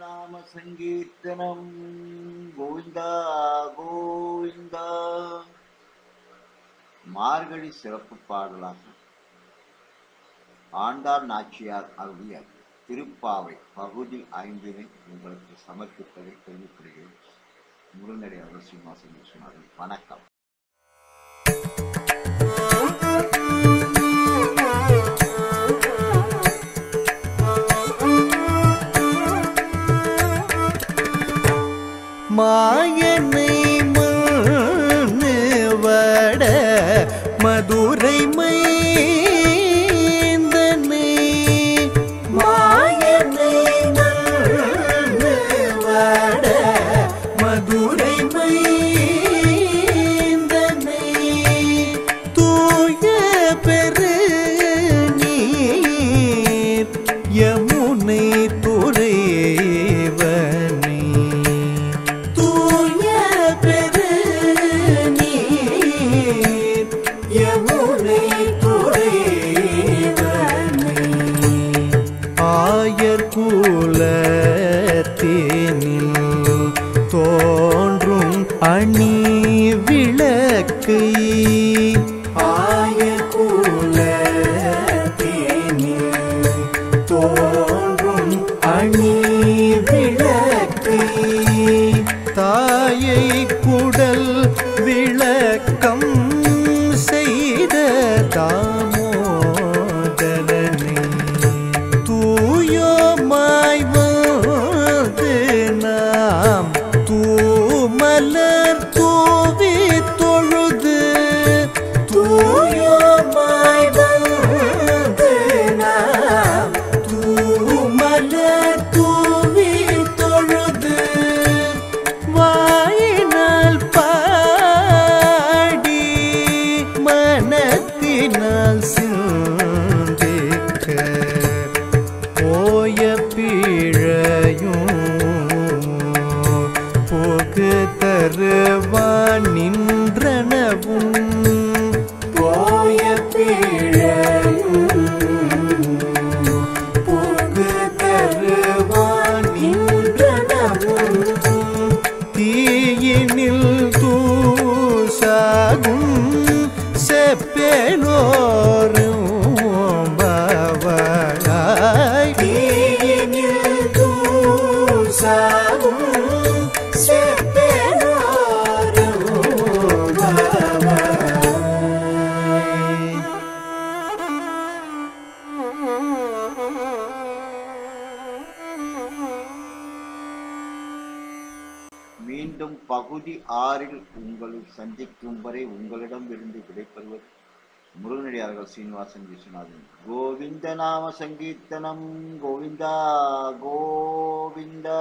நாம சங்கீர்த்தனம் கோவிந்தா கோவிந்தா மார்கழி சிறப்பு பாடலாக ஆண்டார் நாச்சியார் அருளிய திருப்பாவை பகுதி ஐந்தினை உங்களுக்கு சமர்ப்பிப்பதை தெரிவிக்கிறேன் முருகனடி அவசியமாசன் சொன்னார்கள் வணக்கம் மாயனை துறைவனே ஆயர் கூலத்தேனில் தோன்றும் அணி விளக்கை. ஆயர் கூலத்தேனில் தோன்றும் அணி விளக்கை. தாயை குடல் விளக்கம் செய்த தான் தருவான் நின்றனவும். போய பீழையும் போக்கு தருவான் நின்றனவும். தீயினில் தூசாகும் செப்பேலோரும் பவளாய் தீயினில் தூசாகும் மீண்டும் பகுதி ஆறில் உங்களை சந்திக்கும் வரை உங்களிடம் இருந்து விடைபெறுவது முருகனடியார்கள் சீனிவாசன் விஸ்வநாதன். கோவிந்த நாம சங்கீர்த்தனம் கோவிந்தா கோவிந்தா.